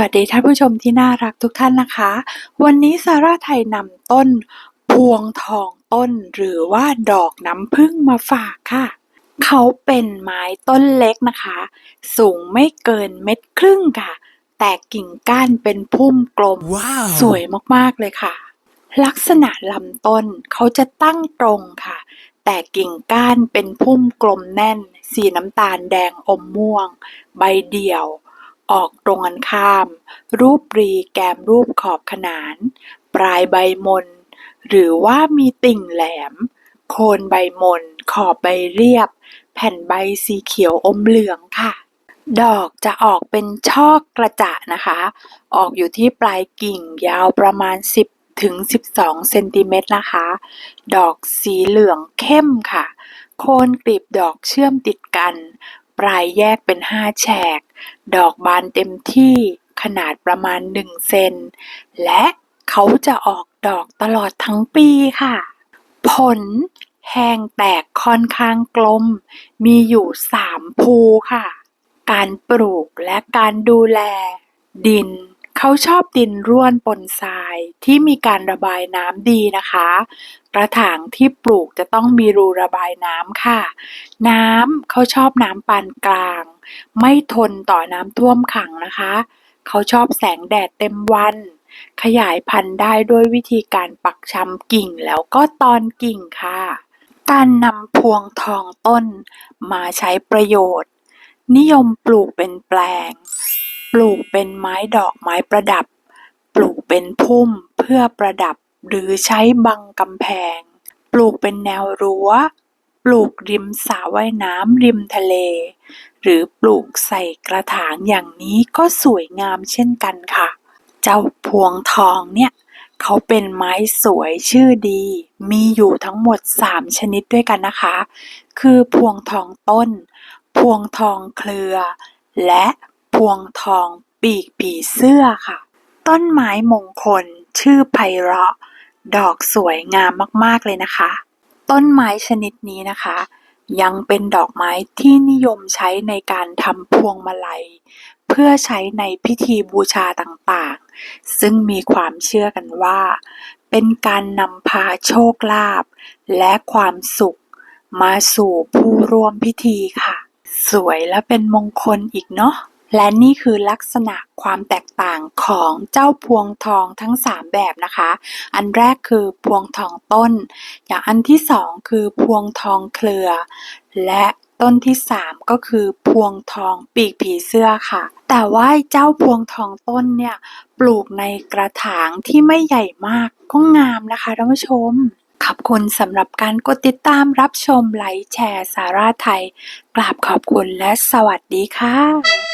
วัสดีท่านผู้ชมที่น่ารักทุกท่านนะคะ วันนี้ซาร่าไทยนำต้น พวงทองต้นหรือว่าดอกน้ำผึ้งมาฝากค่ะ เขาเป็นไม้ต้นเล็กนะคะ สูงไม่เกินเม็ดครึ่งค่ะ แต่กิ่งก้านเป็นพุ่มกลม Wow. สวยมากๆเลยค่ะ ลักษณะลำต้นเขาจะตั้งตรงค่ะ แต่กิ่งก้านเป็นพุ่มกลมแน่น สีน้ำตาลแดงอมม่วง ใบเดี่ยว ออกตรงกันข้าม รูปปรีแกมรูปขอบขนาน ปลายใบมน หรือว่ามีติ่งแหลม โคนใบมน ขอบใบเรียบ แผ่นใบสีเขียวอมเหลืองค่ะ ดอกจะออกเป็นช่อกระจะนะคะ ออกอยู่ที่ปลายกิ่งยาวประมาณ 10ถึง12เซนติเมตรนะคะ ดอกสีเหลืองเข้มค่ะ โคนกลีบดอกเชื่อมติดกัน ลายแยกเป็น5แฉก ดอกบานเต็มที่ขนาดประมาณ1เซน และเขาจะออกดอกตลอดทั้งปีค่ะ ผลแห้งแตกค่อนข้างกลม มีอยู่3ภูค่ะ การปลูกและการดูแล ดิน เขาชอบดินร่วนปนทรายที่มีการระบายน้ำดีนะคะ กระถางที่ปลูกจะต้องมีรูระบายน้ำค่ะ น้ำเขาชอบน้ำปานกลาง ไม่ทนต่อน้ำท่วมขังนะคะ เขาชอบแสงแดดเต็มวัน ขยายพันธุ์ได้ด้วยวิธีการปักชำกิ่งแล้วก็ตอนกิ่งค่ะ การนำพวงทองต้นมาใช้ประโยชน์ นิยมปลูกเป็นแปลง ปลูกเป็นไม้ดอกไม้ประดับ ปลูกเป็นพุ่มเพื่อประดับ หรือใช้บังกำแพง ปลูกเป็นแนวรั้ว ปลูกริมสระว่ายน้ำริมทะเล หรือปลูกใส่กระถางอย่างนี้ก็สวยงามเช่นกันค่ะ เจ้าพวงทองเนี่ยเขาเป็นไม้สวยชื่อดี มีอยู่ทั้งหมด 3 ชนิดด้วยกันนะคะ คือพวงทองต้น พวงทองเครือ และพวงทองปีกผีเสื้อค่ะ ต้นไม้มงคลชื่อไพเราะ ดอกสวยงามมากๆเลยนะคะ ต้นไม้ชนิดนี้นะคะ ยังเป็นดอกไม้ที่นิยมใช้ในการทำพวงมาลัย เพื่อใช้ในพิธีบูชาต่างๆ ซึ่งมีความเชื่อกันว่า เป็นการนำพาโชคลาภและความสุข มาสู่ผู้ร่วมพิธีค่ะ สวยและเป็นมงคลอีกเนาะ และนี่คือลักษณะความแตกต่างของเจ้าพวงทองทั้ง 3 แบบนะคะ อันแรกคือพวงทองต้น อย่างอันที่สองคือพวงทองเครือ และต้นที่สามก็คือพวงทองปีกผีเสื้อค่ะ แต่ว่าเจ้าพวงทองต้นเนี่ยปลูกในกระถางที่ไม่ใหญ่มากก็งามนะคะท่านผู้ชม ขอบคุณสำหรับการกดติดตามรับชมไลค์แชร์สาราไทย กราบขอบคุณและสวัสดีค่ะ